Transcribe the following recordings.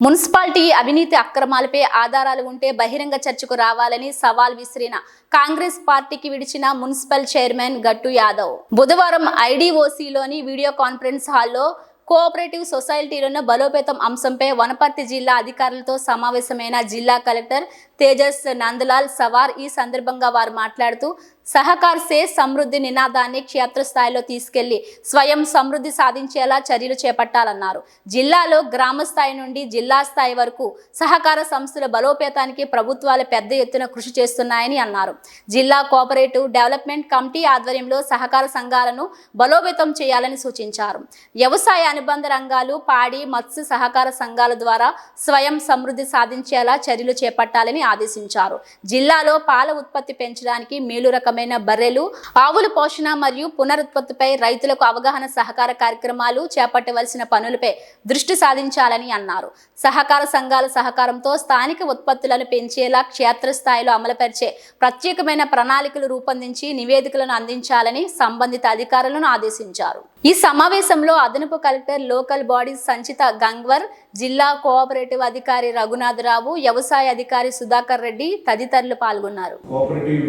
Municipality అవినీతి అక్రమాలపై ఆధారాలు ఉంటే బహిరంగ చర్చకు రావాలని సవాల్ విసిరిన కాంగ్రెస్ పార్టీకి విడిచిన మున్సిపల్ చైర్మన్ గట్టు యాదవ్. బుధవారం ఐడిఓసిలోని వీడియో కాన్ఫరెన్స్ హాల్లో కోఆపరేటివ్ సొసైటీలను బలోపేతం అంశంపై వనపర్తి జిల్లా అధికారులతో సమావేశమైన జిల్లా కలెక్టర్ తేజస్ నందలాల్ సవార్ ఈ సందర్భంగా వారు మాట్లాడుతూ సహకార్ సే సమృద్ధి నినాదాన్ని క్షేత్రస్థాయిలో తీసుకెళ్ళి స్వయం సమృద్ధి సాధించేలా చర్యలు చేపట్టాలన్నారు. జిల్లాలో గ్రామ స్థాయి నుండి జిల్లా స్థాయి వరకు సహకార సంస్థల బలోపేతానికి ప్రభుత్వాలు పెద్ద ఎత్తున కృషి చేస్తున్నాయని అన్నారు. జిల్లా కోఆపరేటివ్ డెవలప్మెంట్ కమిటీ ఆధ్వర్యంలో సహకార సంఘాలను బలోపేతం చేయాలని సూచించారు. వ్యవసాయ అనుబంధ రంగాలు పాడి మత్స్య సహకార సంఘాల ద్వారా స్వయం సమృద్ధి సాధించేలా చర్యలు చేపట్టాలని ఆదేశించారు. జిల్లాలో పాల ఉత్పత్తి పెంచడానికి మేలు రకం రకమైన బర్రెలు ఆవుల పోషణ మరియు పునరుత్పత్తిపై రైతులకు అవగాహన సహకార కార్యక్రమాలు చేపట్టవలసిన పనులపై దృష్టి సాధించాలని అన్నారు. సహకార సంఘాల సహకారంతో స్థానిక ఉత్పత్తులను పెంచేలా క్షేత్రస్థాయిలో అమలుపరిచే ప్రత్యేకమైన ప్రణాళికలు రూపొందించి నివేదికలను అందించాలని సంబంధిత అధికారులను ఆదేశించారు. ఈ సమావేశంలో అదనపు కలెక్టర్ లోకల్ బాడీస్ సంచిత గంగ్వర్ జిల్లా కోఆపరేటివ్ అధికారి రఘునాథరావు వ్యవసాయ అధికారి సుధాకర్ రెడ్డి తదితరులు పాల్గొన్నారు. Cooperative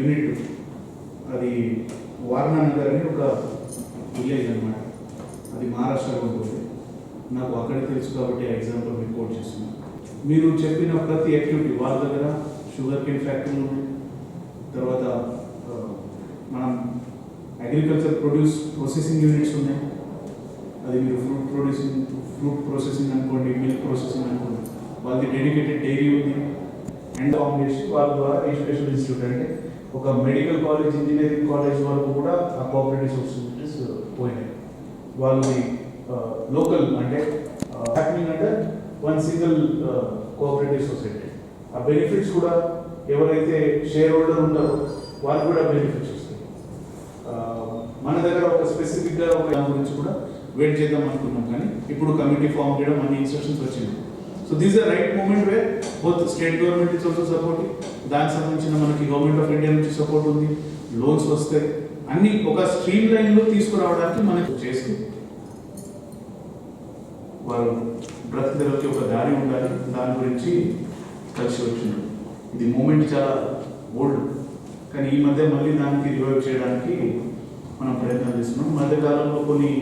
unit. అది వారణానగర్ అని ఒక విలేజ్ అనమాట అది మహారాష్ట్రలో ఉంటుంది. నాకు అక్కడే తెలుసు కాబట్టి ఆ ఎగ్జాంపుల్ మీకు కోట్ చేస్తున్నాను. మీరు చెప్పిన ప్రతి యాక్టివిటీ వాళ్ళ దగ్గర షుగర్ కేన్ ఫ్యాక్టరీలు ఉన్నాయి తర్వాత మనం అగ్రికల్చర్ ప్రొడ్యూస్ ప్రాసెసింగ్ యూనిట్స్ ఉన్నాయి. అది మీరు ఫ్రూట్ ప్రొడ్యూసింగ్ ఫ్రూట్ ప్రాసెసింగ్ అనుకోండి మిల్క్ ప్రాసెసింగ్ అనుకోండి వాళ్ళది డెడికేటెడ్ డైరీ ఉంది. ఫామ్ చేసి వాళ్ళ ద్వారా ఎడ్యుకేషన్ ఇన్స్టిట్యూట్ అంటే ఒక మెడికల్ కాలేజ్ ఇంజనీరింగ్ కాలేజ్ వరకు కూడా ఆ కోఆపరేటివ్ సొసైటీస్ పోయినాయి. వాళ్ళని లోకల్ అంటే హ్యాపెనింగ్ అంటే వన్ సింగిల్ కోఆపరేటివ్ సొసైటీ ఆ బెనిఫిట్స్ కూడా ఎవరైతే షేర్ హోల్డర్ ఉంటారో వాళ్ళకి కూడా బెనిఫిట్స్ వస్తాయి. మన దగ్గర ఒక స్పెసిఫిక్గా ఒక దాని గురించి కూడా వెయిట్ చేద్దాం అనుకున్నాం కానీ ఇప్పుడు కమిటీ ఫామ్ చేయడం అన్ని ఇన్స్ట్రక్షన్స్ వచ్చింది so these are right moment way both state government is also support దానికి సంబంధించిన మనకి గవర్నమెంట్ ఆఫ్ ఇండియా నుంచి సపోర్ట్ ఉంది. లోన్స్ వస్తాయి. అన్ని ఒక స్ట్రీమ్ లైన్లో తీసుకురావడానికి మనకు వాళ్ళు వారు బ్రతికి ఒక దారి ఉండాలి. దాని గురించి కలిసి వచ్చింది ఇది మూమెంట్ చాలా ఓల్డ్ కానీ ఈ మధ్య మళ్ళీ దానికి రివైవ్ చేయడానికి మనం ప్రయత్నం చేస్తున్నాం. మధ్యకాలంలో కొన్ని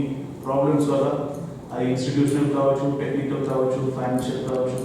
ప్రాబ్లమ్స్ వల్ల అది ఇన్స్టిట్యూషనల్ కావచ్చు టెక్నికల్ కావచ్చు ఫైనాన్షియల్ కావచ్చు